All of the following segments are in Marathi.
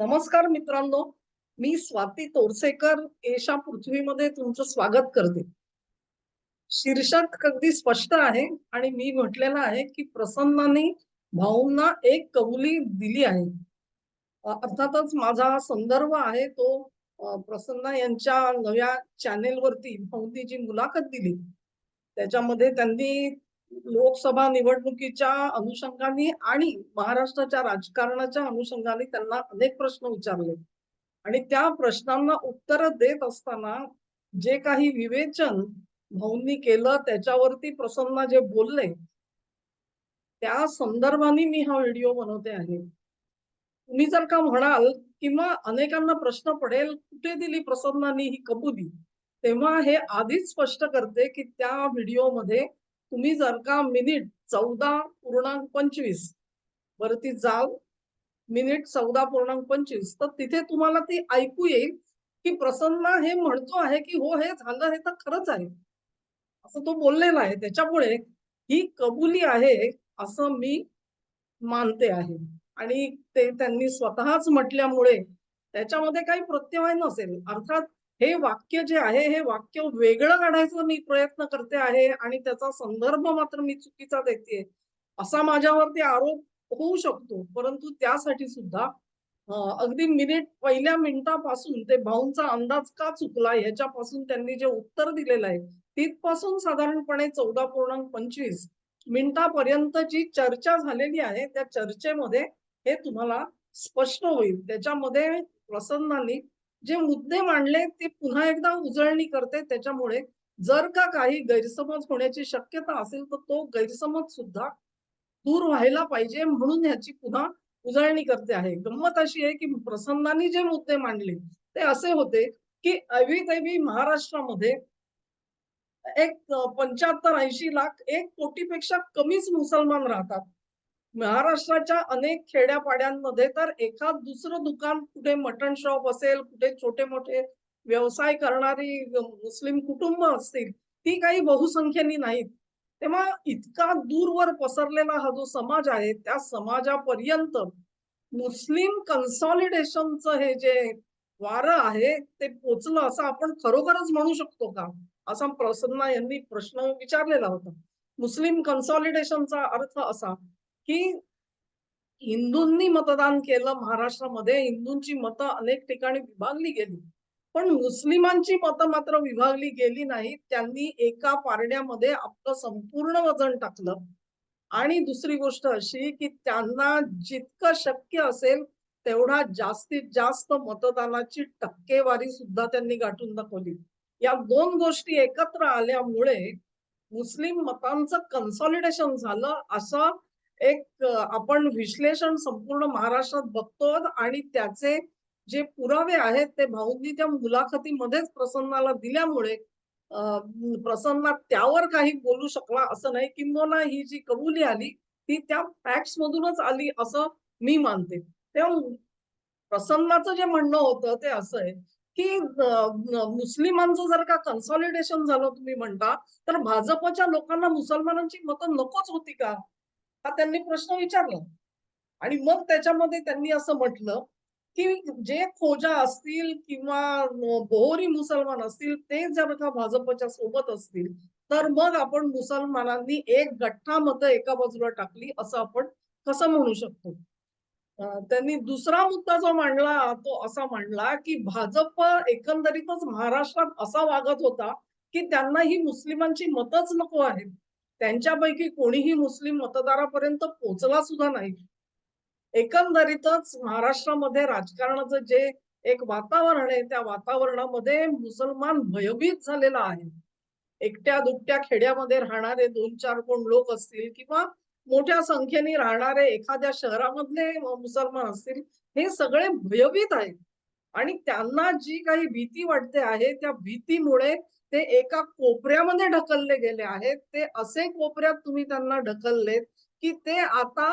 नमस्कार मित्रांनो मी स्वाती तोरसेकर एशा पृथ्वीमध्ये तुमचं स्वागत करते. शीर्षक अगदी स्पष्ट आहे आणि मी म्हटलेलं आहे की प्रसन्नाने भाऊंना एक कबुली दिली आहे. अर्थातच माझा संदर्भ आहे तो प्रसन्ना यांच्या नव्या चॅनेलवरती भाऊंनी जी मुलाखत दिली त्याच्यामध्ये त्यांनी लोकसभा निवडणुकीच्या अनुषंगाने आणि महाराष्ट्राच्या राजकारणाच्या अनुषंगाने त्यांना अनेक प्रश्न विचारले. आणि त्या प्रश्नांना उत्तर देत असताना जे काही विवेचन भाऊंनी केलं त्याच्यावरती प्रसन्ना जे बोलले त्या संदर्भाने मी हा व्हिडिओ बनवते आहे. तुम्ही जर का म्हणाल किंवा अनेकांना प्रश्न पडेल कुठे दिली प्रसन्नानी ही कबुली? तेव्हा हे आधीच स्पष्ट करते की त्या व्हिडिओमध्ये तुम्ही जर का मिनिट चौदा पूर्णांक पंचवीस वरती जाल मिनिट चौदा पूर्णांक पंचवीस तर तिथे तुम्हाला ती ऐकू येईल की प्रसन्न हे म्हणतो आहे की हो हे झालं हे तर खरंच आहे. असं तो बोललेला आहे. त्याच्यामुळे ही कबुली आहे असं मी मानते आहे. आणि ते त्यांनी स्वतःच म्हटल्यामुळे त्याच्यामध्ये काही प्रत्यवाय नसेल. अर्थात हे वाक्य जे आहे हे वाक्य वेगळं काढायचा मी प्रयत्न करते आहे आणि त्याचा संदर्भ मात्र मी चुकीचा देते. असा माझ्यावरती आरोप होऊ शकतो परंतु त्यासाठी सुद्धा अगदी मिनिट पहिल्या मिनिटापासून ते भाऊंचा अंदाज का चुकला ह्याच्यापासून त्यांनी जे उत्तर दिलेलं आहे तिथपासून साधारणपणे चौदा पूर्णांक पंचवीस मिनिटापर्यंत जी चर्चा झालेली आहे. त्या चर्चेमध्ये हे तुम्हाला स्पष्ट होईल. त्याच्यामध्ये प्रसन्नानी जे मुद्दे मांडले ते पुन्हा एकदा उजळणी करते. त्याच्यामुळे जर का काही गैरसमज होण्याची शक्यता असेल तर तो गैरसमज सुद्धा दूर व्हायला पाहिजे म्हणून ह्याची पुन्हा उजळणी करते आहे. गंमत अशी आहे की प्रसन्नानी जे मुद्दे मांडले ते असे होते की अवितैवी महाराष्ट्रामध्ये एक पंच्याहत्तर ऐंशी लाख एक कोटीपेक्षा कमीच मुसलमान राहतात. महाराष्ट्राच्या अनेक खेड्यापाड्यांमध्ये तर एखाद दुसरं दुकान कुठे मटण शॉप असेल कुठे छोटे मोठे व्यवसाय करणारी मुस्लिम कुटुंब असतील ती काही बहुसंख्येनी नाहीत. तेव्हा इतका दूरवर पसरलेला हा जो समाज आहे त्या समाजापर्यंत मुस्लिम कन्सॉलिडेशनचं हे जे वारं आहे ते पोचलं असं आपण खरोखरच म्हणू शकतो का? असा प्रसन्ना यांनी प्रश्न विचारलेला होता. मुस्लिम कन्सॉलिडेशनचा अर्थ असा की हिंदूंनी मतदान केलं महाराष्ट्रामध्ये हिंदूंची मतं अनेक ठिकाणी विभागली गेली. पण मुस्लिमांची मतं मात्र विभागली गेली नाही त्यांनी एका पारड्यामध्ये आपलं संपूर्ण वजन टाकलं. आणि दुसरी गोष्ट अशी की त्यांना जितकं शक्य असेल तेवढा जास्तीत जास्त मतदानाची टक्केवारी सुद्धा त्यांनी गाठून दाखवली. या दोन गोष्टी एकत्र आल्यामुळे मुस्लिम मतांचं कन्सॉलिडेशन झालं. असं एक आपण विश्लेषण संपूर्ण महाराष्ट्रात बघतो आणि त्याचे जे पुरावे आहेत ते भाऊंनी त्या मुलाखतीमध्येच प्रसन्नाला दिल्यामुळे प्रसन्ना त्यावर काही बोलू शकला असं नाही. किंबहुना ही जी कबुली आली ती त्या फॅक्ट्स मधूनच आली असं मी मानते. तेव्हा प्रसन्नाचं जे म्हणणं होतं ते असं आहे की मुस्लिमांचं जर का कन्सॉलिडेशन झालं तुम्ही म्हणता तर भाजपच्या लोकांना मुसलमानांची मतं नकोच होती का? हा त्यांनी प्रश्न विचारला. आणि मग त्याच्यामध्ये त्यांनी असं म्हटलं की जे खोजा असतील किंवा बोहरी मुसलमान असतील ते जर का भाजपच्या सोबत असतील तर मग आपण मुसलमानांनी एक गठ्ठा मतं एका बाजूला टाकली असं आपण कसं म्हणू शकतो? त्यांनी दुसरा मुद्दा जो मांडला तो असा मांडला की भाजप एकंदरीतच महाराष्ट्रात असा वागत होता की त्यांना ही मुस्लिमांची मतच नको आहेत. त्यांच्यापैकी कोणीही मुस्लिम मतदारापर्यंत पोहोचला सुद्धा नाही. एकंदरीतच महाराष्ट्रामध्ये राजकारणाचं जे एक वातावरण आहे त्या वातावरणामध्ये मुसलमान भयभीत झालेला आहे. एकट्या दुकट्या खेड्यामध्ये राहणारे दोन चार कोण लोक असतील किंवा मोठ्या संख्येने राहणारे एखाद्या शहरामधले मुसलमान असतील हे सगळे भयभीत आहेत. आणि त्यांना जी काही भीती वाटते आहे त्या भीतीमुळे ते एका कोपऱ्यामध्ये ढकलले गेले आहेत. ते असे कोपऱ्यात तुम्ही त्यांना ढकललेत की ते आता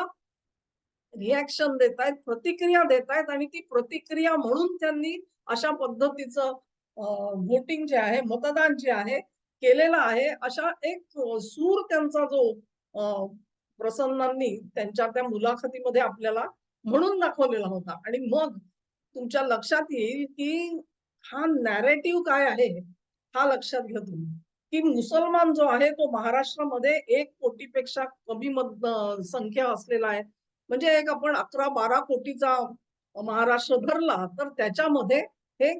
रिॲक्शन देत आहेत प्रतिक्रिया देत आहेत आणि ती प्रतिक्रिया म्हणून त्यांनी अशा पद्धतीचं व्होटिंग जे आहे मतदान जे आहे केलेलं आहे. अशा एक सूर त्यांचा जो प्रसन्नांनी त्यांच्या त्या मुलाखतीमध्ये आपल्याला म्हणून दाखवलेला होता. आणि मग तुमच्या लक्षात येईल की हा नॅरेटिव्ह काय आहे? हा लक्षात घ्या तुम्ही. की मुसलमान जो आहे तो महाराष्ट्रामध्ये एक कोटीपेक्षा कमी मत संख्या असलेला आहे. म्हणजे एक आपण अकरा बारा कोटीचा महाराष्ट्र धरला तर त्याच्यामध्ये हे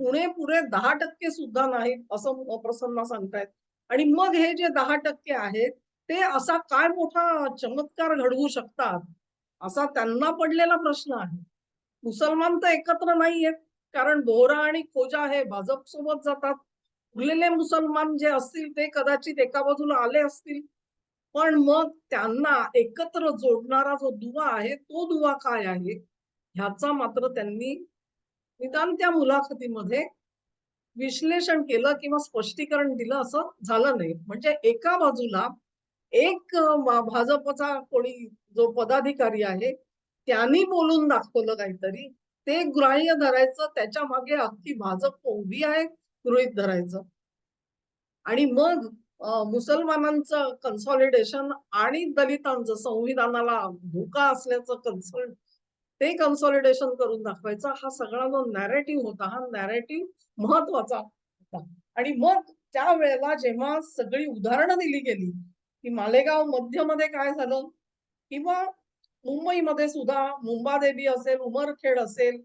पुणे पुरे दहा टक्के सुद्धा नाहीत असं प्रसन्न सांगतायत. आणि मग हे जे दहा टक्के आहेत ते असा काय मोठा चमत्कार घडवू शकतात? असा त्यांना पडलेला प्रश्न आहे. मुसलमान तर एकत्र नाहीयेत कारण बोहरा आणि खोजा हे भाजप सोबत जातात. उरलेले मुसलमान जे असतील ते कदाचित एका बाजूला आले असतील. पण मग त्यांना एकत्र जोडणारा जो दुवा आहे तो दुवा काय आहे? ह्याचा मात्र त्यांनी निदान त्या मुलाखतीमध्ये विश्लेषण केलं किंवा स्पष्टीकरण दिलं असं झालं नाही. म्हणजे एका बाजूला एक भाजपचा कोणी जो पदाधिकारी आहे त्यांनी बोलून दाखवलं काहीतरी. ते ग्राह्य धरायचं त्याच्यामागे अख्खी भाजप उभी आहे. गृहित धरायचं. आणि मग मुसलमानांचं कन्सॉलिडेशन आणि दलितांचं संविधानाला धोका असल्याचं कन्सल्ट ते कन्सॉलिडेशन करून दाखवायचा. हा सगळा जो नॅरेटिव्ह होता हा नॅरेटिव्ह महत्त्वाचा होता. आणि मग त्या वेळेला जेव्हा सगळी उदाहरणं दिली गेली की मालेगाव मध्यमध्ये काय झालं? किंवा मुंबईमध्ये सुद्धा मुंबादेवी असेल उमरखेड असेल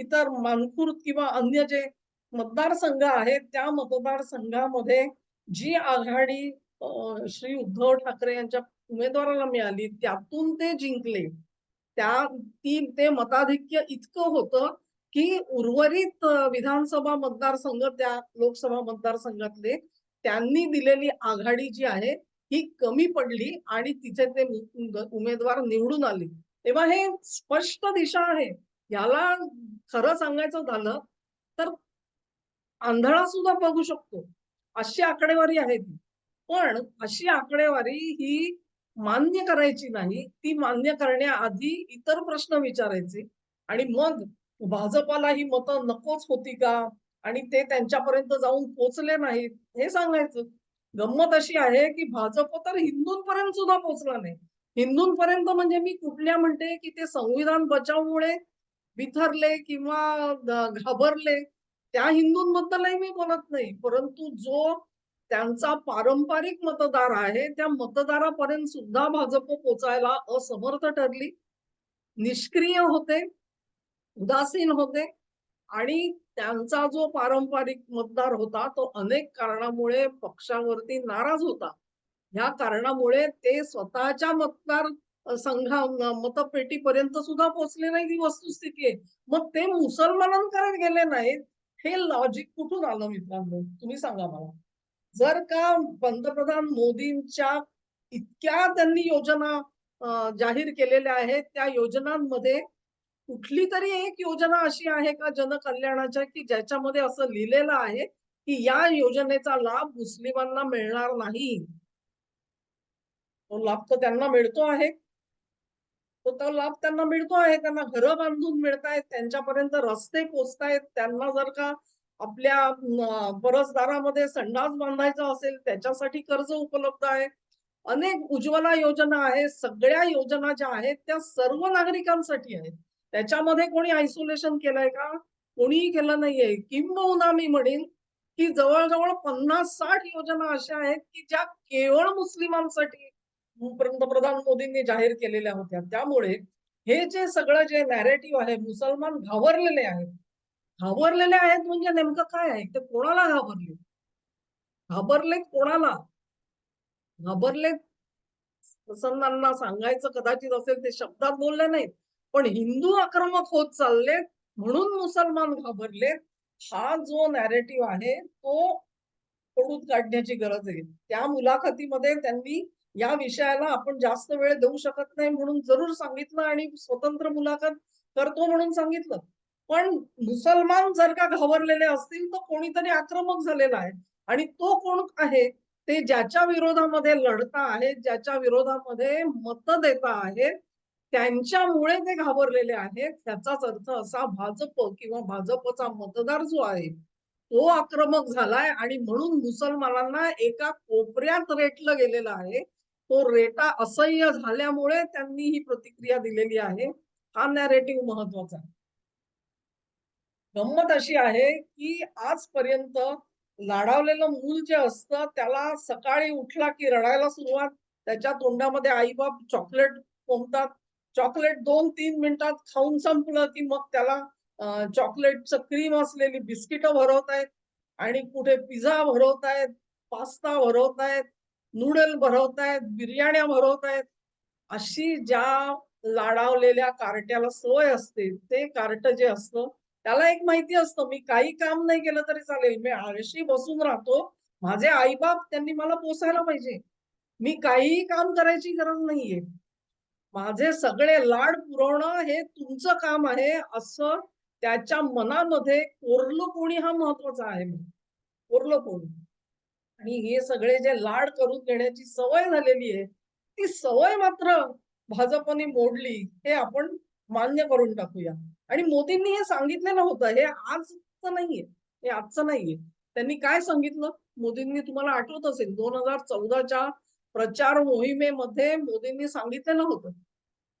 इतर मानखुर्द किंवा अन्य जे मतदारसंघ आहेत त्या मतदारसंघामध्ये जी आघाडी श्री उद्धव ठाकरे यांच्या उमेदवाराला मिळाली त्यातून ते जिंकले. त्या ती ते मताधिक्य इतकं होतं की उर्वरित विधानसभा मतदारसंघ त्या लोकसभा मतदारसंघातले त्यांनी दिलेली आघाडी जी आहे ही कमी पडली आणि तिचे ते उमेदवार निवडून आले. तेव्हा हे स्पष्ट दिशा आहे. याला खरं सांगायचं झालं तर आंधळा सुद्धा बघू शकतो. अशी आकडेवारी आहे ती. पण अशी आकडेवारी ही मान्य करायची नाही. ती मान्य करण्याआधी इतर प्रश्न विचारायचे. आणि मग भाजपाला ही मतं नकोच होती का? आणि ते त्यांच्यापर्यंत जाऊन पोचले नाहीत हे सांगायचं. गंमत अशी आहे की भाजप तर हिंदूंपर्यंत सुद्धा पोचला नाही. हिंदूंपर्यंत म्हणजे मी कुठल्या म्हणते की ते संविधान बचावमुळे बिथरले किंवा घाबरले. त्या हिंदूंबद्दलही मी बोलत नाही. परंतु जो त्यांचा पारंपरिक मतदार आहे त्या मतदारापर्यंत सुद्धा भाजप पोचायला असमर्थ ठरली. निष्क्रिय होते उदासीन होते आणि त्यांचा जो पारंपरिक मतदार होता तो अनेक कारणामुळे पक्षावरती नाराज होता. ह्या कारणामुळे ते स्वतःच्या मतदार संघा मतपेटीपर्यंत सुद्धा पोहोचले नाही ही वस्तुस्थिती आहे. मग ते मुसलमानांकडे गेले नाहीत. हे लॉजिक कुठून आलं मित्रांनो? तुम्ही सांगा मला. जर का पंतप्रधान मोदींच्या इतक्या त्यांनी योजना जाहीर केलेल्या आहेत त्या योजनांमध्ये कुठली तरी एक योजना अशी आहे का जनकल्याणाच्या की ज्याच्यामध्ये असं लिहिलेलं आहे की या योजनेचा लाभ मुस्लिमांना मिळणार नाही? तो लाभ तर त्यांना मिळतो आहे. तो तो लाभ त्यांना मिळतो आहे त्यांना घरं बांधून मिळतायत त्यांच्यापर्यंत रस्ते पोचतायत त्यांना जर का आपल्या परसदारामध्ये संडास बांधायचा असेल त्याच्यासाठी कर्ज उपलब्ध आहे. अनेक उज्ज्वला योजना आहे सगळ्या योजना ज्या आहेत त्या सर्व नागरिकांसाठी आहेत. त्याच्यामध्ये कोणी आयसोलेशन केलंय का? कोणीही केलं नाहीये. किंबहुना मी म्हणेन की जवळजवळ पन्नास साठ योजना अशा आहेत की ज्या केवळ मुस्लिमांसाठी पंतप्रधान मोदींनी जाहीर केलेल्या होत्या. त्यामुळे हे जे सगळं जे नॅरेटिव्ह आहे मुसलमान घाबरलेले आहेत. घाबरलेले आहेत म्हणजे नेमकं काय आहे? ते कोणाला घाबरले? घाबरले कोणाला? घाबरले प्रसन्नांना सांगायचं कदाचित असेल ते शब्दात बोलले नाहीत. पण हिंदू आक्रमक होत चाललेत म्हणून मुसलमान घाबरलेत. हा जो नॅरेटिव्ह आहे तो पडूत काढण्याची गरज आहे. त्या मुलाखतीमध्ये त्यांनी या विषयाला आपण जास्त वेळ देऊ शकत नाही म्हणून जरूर सांगितलं आणि स्वतंत्र मुलाखत करतो म्हणून सांगितलं. पण मुसलमान जर का घाबरलेले असतील तर कोणीतरी आक्रमक झालेला आहे. आणि तो कोण आहे ते ज्याच्या विरोधामध्ये लढता आहेत ज्याच्या विरोधामध्ये मत देता आहेत त्यांच्यामुळे ते घाबरलेले आहेत. त्याचाच अर्थ असा भाजप किंवा भाजपचा मतदार जो आहे तो आक्रमक झालाय. आणि म्हणून मुसलमानांना एका कोपऱ्यात रेटलं गेलेलं आहे. तो रेटा असह्य झाल्यामुळे त्यांनी ही प्रतिक्रिया दिलेली आहे. हा नॅरेटिव्ह महत्त्वाचा आहे. गंमत अशी आहे की आजपर्यंत लाडावलेलं मूल जे असतं त्याला सकाळी उठला की रडायला सुरुवात. त्याच्या तोंडामध्ये आईबाप चॉकलेट कोंबतात चॉकलेट दोन तीन मिनिटात खाऊन संपलं की मग त्याला चॉकलेटचं क्रीम असलेली बिस्किटं भरवतायत. आणि कुठे पिझ्झा भरवतायत पास्ता भरवतायत. नूडल भरवतायत बिर्याण्या भरवतायत अशी ज्या लाडावलेल्या कार्ट्याला सोय असते ते कार्ट जे असतं त्याला एक माहिती असतं मी काही काम नाही केलं तरी चालेल मी आळशी बसून राहतो माझे आईबाप त्यांनी मला पोसायला पाहिजे. मी काहीही काम करायची गरज नाहीये. माझे सगळे लाड पुरवणं हे तुमचं काम आहे असं त्याच्या मनामध्ये कोरलं कोणी हा महत्त्वाचा आहे. कोरलं कोणी. आणि हे सगळे जे लाड करून घेण्याची सवय झालेली आहे ती सवय मात्र भाजपने मोडली हे आपण मान्य करून टाकूया. आणि मोदींनी हे सांगितलेलं होतं हे आजचं नाहीये हे आजचं नाहीये. त्यांनी काय सांगितलं? मोदींनी तुम्हाला आठवत असेल दोन हजार चौदाच्या प्रचार मोहिमेमध्ये मोदींनी सांगितलेलं होतं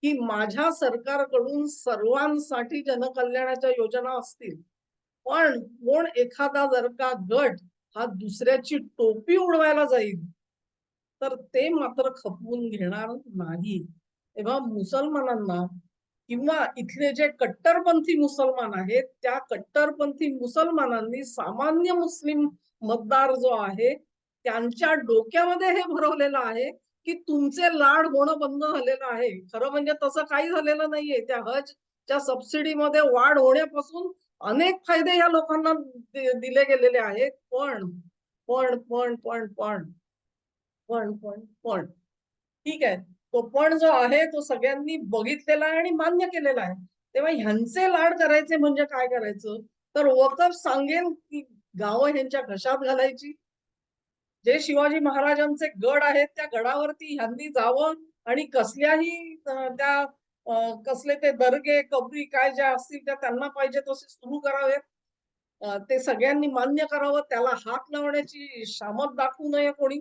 की माझ्या सरकारकडून सर्वांसाठी जनकल्याणाच्या योजना असतील. पण कोण एखादा जर का गट हा दुसऱ्याची टोपी उडवायला जाईल तर ते मात्र खपवून घेणार नाही. तेव्हा मुसलमानांना किंवा इथले जे कट्टरपंथी मुसलमान आहेत त्या कट्टरपंथी मुसलमानांनी सामान्य मुस्लिम मतदार जो आहे त्यांच्या डोक्यामध्ये हे भरवलेलं आहे की तुमचे लाड होणं बंद झालेलं आहे. खरं म्हणजे तसं काही झालेलं नाहीये. त्या हज हजच्या सबसिडीमध्ये वाढ होण्यापासून अनेक फायदे या लोकांना दिले गेलेले आहेत. पण पण पण पण पण पण पण पण. ठीक आहे. तो पण जो आहे तो सगळ्यांनी बघितलेला आहे आणि मान्य केलेला आहे. तेव्हा ह्यांचे लाड करायचे म्हणजे काय करायचं? तर वकफ सांगेल की गावं ह्यांच्या घशात घालायची. जे शिवाजी महाराजांचे गड आहेत त्या गडावरती ह्यांनी जावं आणि कसल्याही त्या कसले ते दर्गे कबरी काय ज्या असतील त्या त्यांना पाहिजे तसे सुरू करावेत. ते सगळ्यांनी मान्य करावं त्याला हात लावण्याची शामत दाखवू नये कोणी.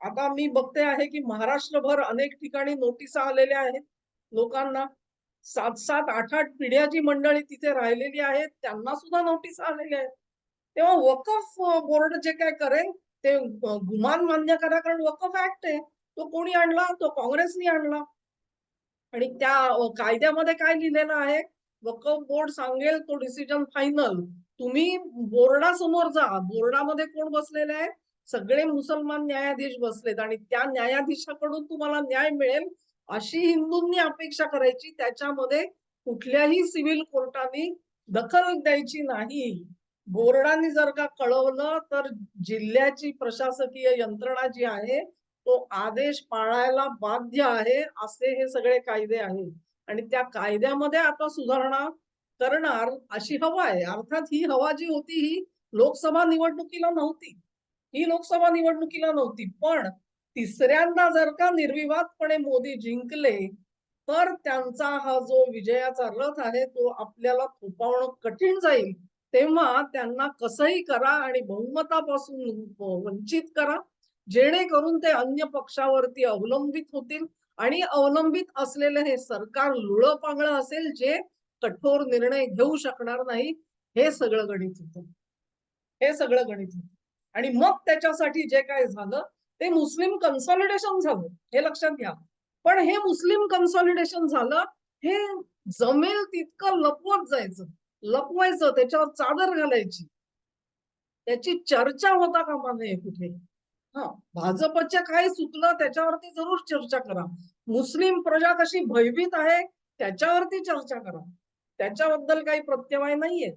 आता मी बघते आहे की महाराष्ट्रभर अनेक ठिकाणी नोटिसा आलेल्या आहेत लोकांना. सात सात आठ आठ पिढ्याची मंडळी तिथे राहिलेली आहेत त्यांना सुद्धा नोटीस आलेल्या आहेत. तेव्हा वकफ बोर्ड जे काय करेल ते गुमान मान्य करा कारण वकफ ऍक्ट आहे. तो कोणी आणला? तो काँग्रेसनी आणला. आणि त्या कायद्यामध्ये काय लिहिलेलं आहे? वकफ बोर्ड सांगेल तो डिसिजन फायनल तुम्ही बोर्डासमोर जा. बोर्डामध्ये कोण बसलेले आहे? सगळे मुसलमान न्यायाधीश बसलेत आणि त्या न्यायाधीशाकडून तुम्हाला न्याय मिळेल अशी हिंदूंनी अपेक्षा करायची. त्याच्यामध्ये कुठल्याही सिव्हिल कोर्टाने दखल द्यायची नाही. बोर्डाने जर का कळवलं तर जिल्ह्याची प्रशासकीय यंत्रणा जी आहे तो आदेश पाळायला बाध्य आहे असे हे सगळे कायदे आहेत. आणि त्या कायद्यामध्ये आता सुधारणा करणार अशी हवा आहे. अर्थात ही हवा जी होती ही लोकसभा निवडणुकीला नव्हती. ही लोकसभा निवडणुकीला नव्हती. पण तिसऱ्यांदा जर का निर्विवादपणे मोदी जिंकले तर त्यांचा हा जो विजयाचा रथ आहे तो आपल्याला थोपावणं कठीण जाईल. तेव्हा त्यांना कसंही करा आणि बहुमतापासून वंचित करा. जेणेकरून ते अन्य पक्षावरती अवलंबित होतील आणि अवलंबित असलेलं हे सरकार लुळं पांगळं असेल जे कठोर निर्णय घेऊ शकणार नाही हे सगळं गणित होतं. हे सगळं गणित होतं. आणि मग त्याच्यासाठी जे काय झालं ते मुस्लिम कन्सॉलिडेशन झालं हे लक्षात घ्या. पण हे मुस्लिम कन्सॉलिडेशन झालं हे जमेल तितकं लपवत जायचं. लपवायचं त्याच्यावर चादर घालायची. त्याची चर्चा होता कामा नये कुठे. हा भाजपच्या काय चुकलं त्याच्यावरती जरूर चर्चा करा. मुस्लिम प्रजा कशी भयभीत आहे त्याच्यावरती चर्चा करा. त्याच्याबद्दल काही प्रत्यवाय नाहीये.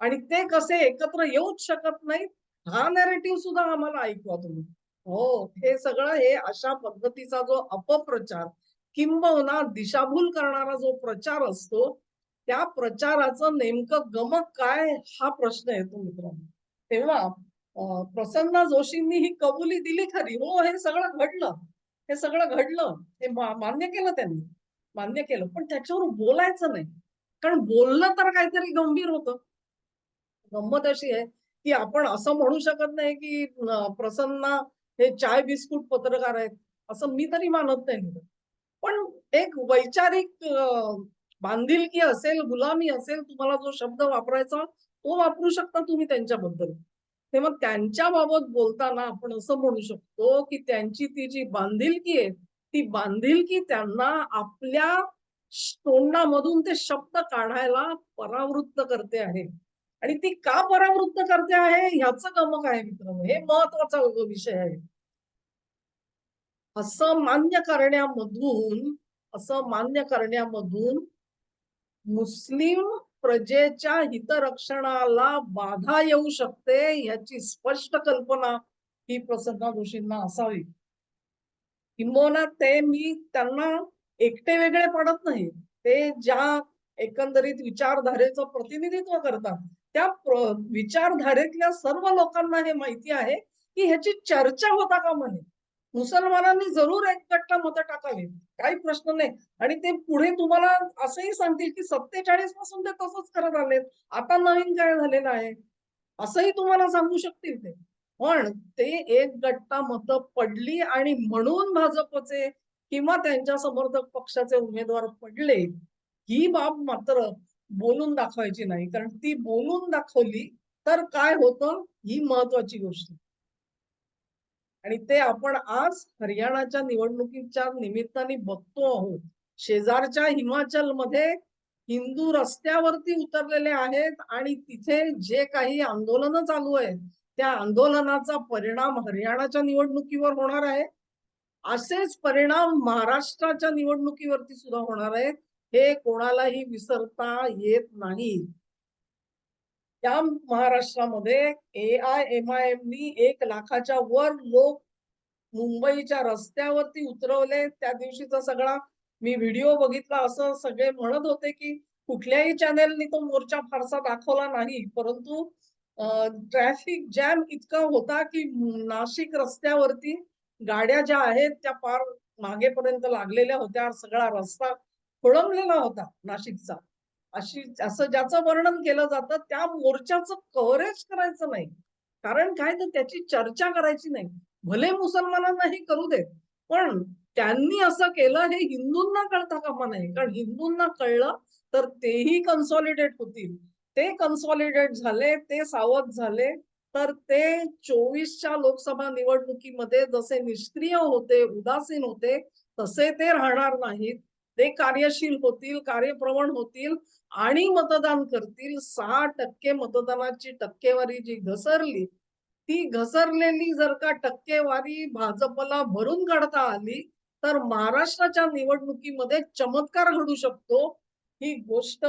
आणि ते कसे एकत्र येऊच शकत नाहीत हा नॅरेटिव्ह सुद्धा आम्हाला ऐकवा तुम्ही. हो हे सगळं हे अशा पद्धतीचा जो अपप्रचार किंबहुना दिशाभूल करणारा जो प्रचार असतो त्या प्रचाराचं नेमकं गमक काय हा प्रश्न येतो मित्रांनो. तेव्हा प्रसन्ना जोशींनी ही कबुली दिली खरी. हो हे सगळं घडलं. हे सगळं घडलं. हे मान्य केलं त्यांनी. मान्य केलं. पण त्याच्यावर बोलायचं नाही. कारण बोललं तर काहीतरी गंभीर होतं. गंमत अशी आहे की आपण असं म्हणू शकत नाही की प्रसन्ना हे चाय बिस्कुट पत्रकार आहेत. असं मी तरी मानत नाही पण एक वैचारिक बांधिलकी असेल गुलामी असेल तुम्हाला जो शब्द वापरायचा तो वापरू शकता तुम्ही त्यांच्याबद्दल. तेव्हा त्यांच्या बाबत बोलताना आपण असं म्हणू शकतो की त्यांची ती जी बांधिलकी आहे ती बांधिलकी त्यांना आपल्या तोंडामधून ते शब्द काढायला परावृत्त करते आहे. आणि ती का परावृत्त करते आहे? ह्याच गमक आहे मित्र हे महत्त्वाचा विषय आहे. असं मान्य करण्यामधून असं मान्य करण्यामधून मुस्लिम प्रजेच्या हितरक्षणाला बाधा येऊ शकते याची स्पष्ट कल्पना ही प्रसन्न जोशींना असावी. किंबहुना ते मी त्यांना एकटे वेगळे पडत नाही. ते ज्या एकंदरीत विचारधारेचं प्रतिनिधित्व करतात त्या विचारधारेतल्या सर्व लोकांना हे माहिती आहे की ह्याची चर्चा होता का म्हणे मुसलमानांनी जरूर एक गट्टा मतं टाकावी काही प्रश्न नाही. आणि ते पुढे तुम्हाला असंही सांगतील की सत्तेचाळीसपासून ते तसंच करत आलेत. आता नवीन काय झालेलं आहे? असंही तुम्हाला सांगू शकतील ते. पण ते एक गट्टा मतं पडली आणि म्हणून भाजपचे किंवा त्यांच्या समर्थक पक्षाचे उमेदवार पडले ही बाब मात्र बोलून दाखवायची नाही. कारण ती बोलून दाखवली तर काय होतं? ही महत्वाची गोष्ट. आणि ते आपण आज हरियाणाच्या निवडणुकीच्या निमित्ताने बघतो आहोत. शेजारच्या हिमाचलमध्ये हिंदू रस्त्यावरती उतरलेले आहेत आणि तिथे जे काही आंदोलन चालू आहेत त्या आंदोलनाचा परिणाम हरियाणाच्या निवडणुकीवर होणार आहे. असेच परिणाम महाराष्ट्राच्या निवडणुकीवरती सुद्धा होणार आहेत. हे कोणालाही विसरता येत नाही. त्या महाराष्ट्रामध्ये A I M I M नी एक लाखाच्या वर लोक मुंबईच्या रस्त्यावरती उतरवले. त्या दिवशीचा सगळा मी व्हिडिओ बघितला. असं सगळे म्हणत होते की कुठल्याही चॅनेलनी तो मोर्चा फारसा दाखवला नाही. परंतु ट्रॅफिक जॅम इतका होता की नाशिक रस्त्यावरती गाड्या ज्या आहेत त्या फार मागेपर्यंत लागलेल्या होत्या. सगळा रस्ता खोळंबलेला होता नाशिकचा. अशी असं ज्याचं वर्णन केलं जातं त्या मोर्चाचं कव्हरेज करायचं नाही. कारण काय तर त्याची चर्चा करायची नाही. भले मुसलमानांनाही करू देत पण त्यांनी असं केलं हे हिंदूंना कळता कामा नाही कारण हिंदूंना कळलं तर तेही कन्सॉलिडेट होतील. ते कन्सॉलिडेट झाले ते सावध झाले तर ते चोवीसच्या लोकसभा निवडणुकीमध्ये जसे निष्क्रिय होते उदासीन होते तसे ते राहणार नाहीत. ते कार्यशील होतील कार्यप्रवण होतील आणि मतदान करतील. सहा टक्के मतदानाची टक्केवारी जी घसरली ती घसरलेली जर का टक्केवारी भाजपला भरून काढता आली तर महाराष्ट्राच्या निवडणुकीमध्ये चमत्कार घडू शकतो. ही गोष्ट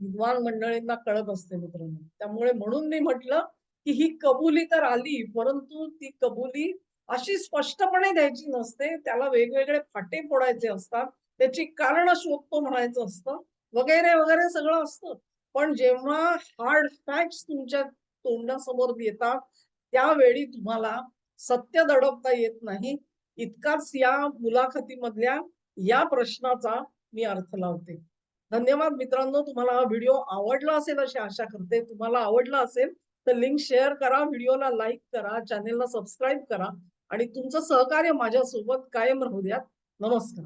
विद्वान मंडळींना कळत असते मित्रांनो. त्यामुळे म्हणून मी म्हटलं की ही कबुली तर आली परंतु ती कबुली अशी स्पष्टपणे द्यायची नसते. त्याला वेगवेगळे फाटे फोडायचे असतात. त्याची कारण शोधतो म्हणायचं असतं. वगैरे वगैरे सगळं असतं. पण जेव्हा हार्ड फॅक्ट तुमच्या तोंडासमोर येतात त्यावेळी तुम्हाला सत्य दडपता येत नाही. इतकाच या मुलाखतीमधल्या या प्रश्नाचा मी अर्थ लावते. धन्यवाद मित्रांनो. तुम्हाला हा व्हिडिओ आवडला असेल अशी आशा करते. तुम्हाला आवडला असेल तर लिंक शेअर करा. व्हिडिओला लाईक करा. चॅनेलला सबस्क्राईब करा. आणि तुमचं सहकार्य माझ्यासोबत कायम राहू द्या नमस्कार.